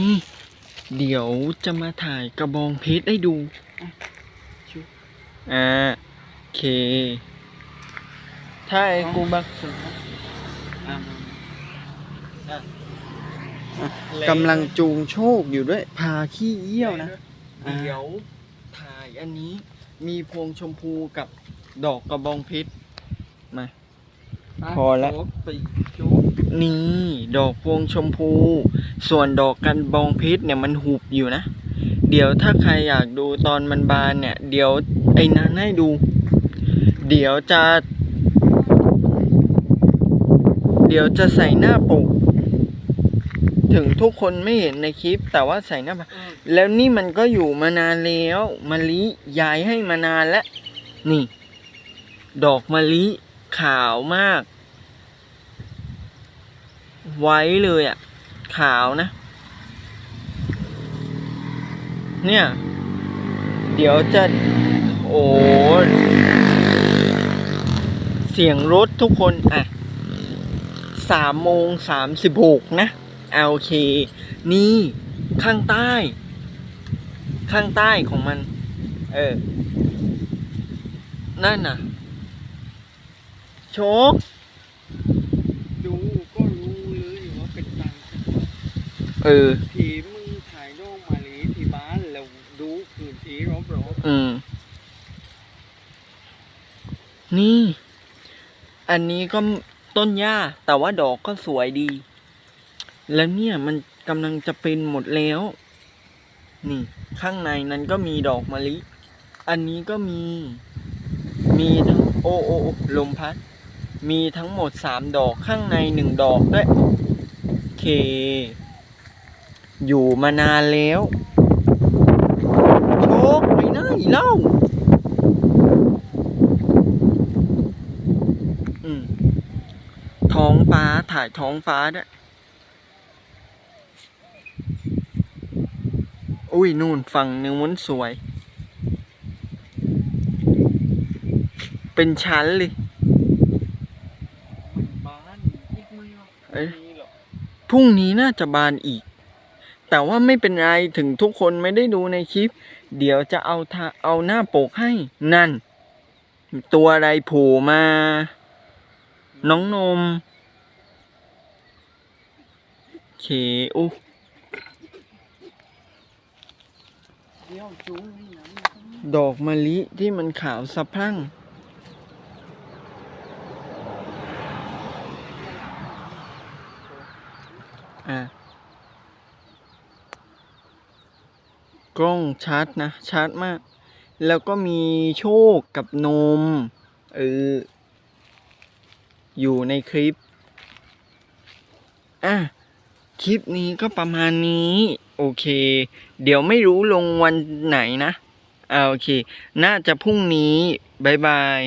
นี่เดี๋ยวจะมาถ่ายกระบองเพชรให้ดูอ่าโอเค ถ้าไอ้กูบักกำลังจูงโชคอยู่ด้วย พาขี้เยี่ยวนะ เดี๋ยวถ่ายอันนี้มีพวงชมพูกับดอกกระบองเพชรมา พอแล้วไปจุกนี่ดอกพวงชมพู ส่วนดอกกันบองเพชรเนี่ยมันหุบอยู่นะ เดี๋ยวถ้าใครอยากดูตอนมันบานเนี่ย เดี๋ยวไอ้นั้นให้ดู เดี๋ยวจะ เดี๋ยวจะใส่หน้าปก ถึงทุกคนไม่เห็นในคลิป แต่ว่าใส่หน้าปกแล้วนี่มันก็อยู่มานานแล้วมะลิย้ายให้มานานแล้ว นี่ ดอกมะลิ ขาวมาก ไว้เลยอะ่ะ ขาวนะ เนี่ย เดี๋ยวจะ โอ้เสียงรถทุกคน อะสามโมงสามสิบหกนะเอาโอเค นี่ ข้างใต้ ข้างใต้ของมัน เออ นั่นน่ะ โชค ดูก็รู้เลยว่าเป็นตังค์เออ ทีมึงถ่ายน้องมาลีที่บ้านแล้วดูคืนทีรอบอืม นี่ อันนี้ก็ต้นหญ้า แต่ว่าดอกก็สวยดี แล้วเนี่ยมันกำลังจะเป็นหมดแล้ว นี่ ข้างในนั้นก็มีดอกมะลิ อันนี้ก็มี มีทั้งโอโอโอลมพัด มีทั้งหมดสามดอกข้างในหนึ่งดอกด้วยโอเค อยู่มานานแล้วโชคไปไหนเล่าอืมท้องฟ้าถ่ายท้องฟ้าด้วยอุ้ยนู่นฝั่งนึงมันสวย เป็นชั้นเลย มันบ้านอีกไหมวะ เอ้ยพรุ่งนี้น่าจะบานอีก แต่ว่าไม่เป็นไรถึงทุกคนไม่ได้ดูในคลิป เดี๋ยวจะเอาทาเอาหน้าปกให้นั่น ตัวอะไรโผล่มา น้องนมเคอู้เดี๋ยวดอกมะลิที่มันขาวสะพรั่ง อะกล้องชัดนะชัดมาก แล้วก็มีโชคกับนมเอออยู่ในคลิป อะ คลิปนี้ก็ประมาณนี้ โอเค เดี๋ยวไม่รู้ลงวันไหนนะอ่าโอเค น่าจะพรุ่งนี้ บ๊ายบาย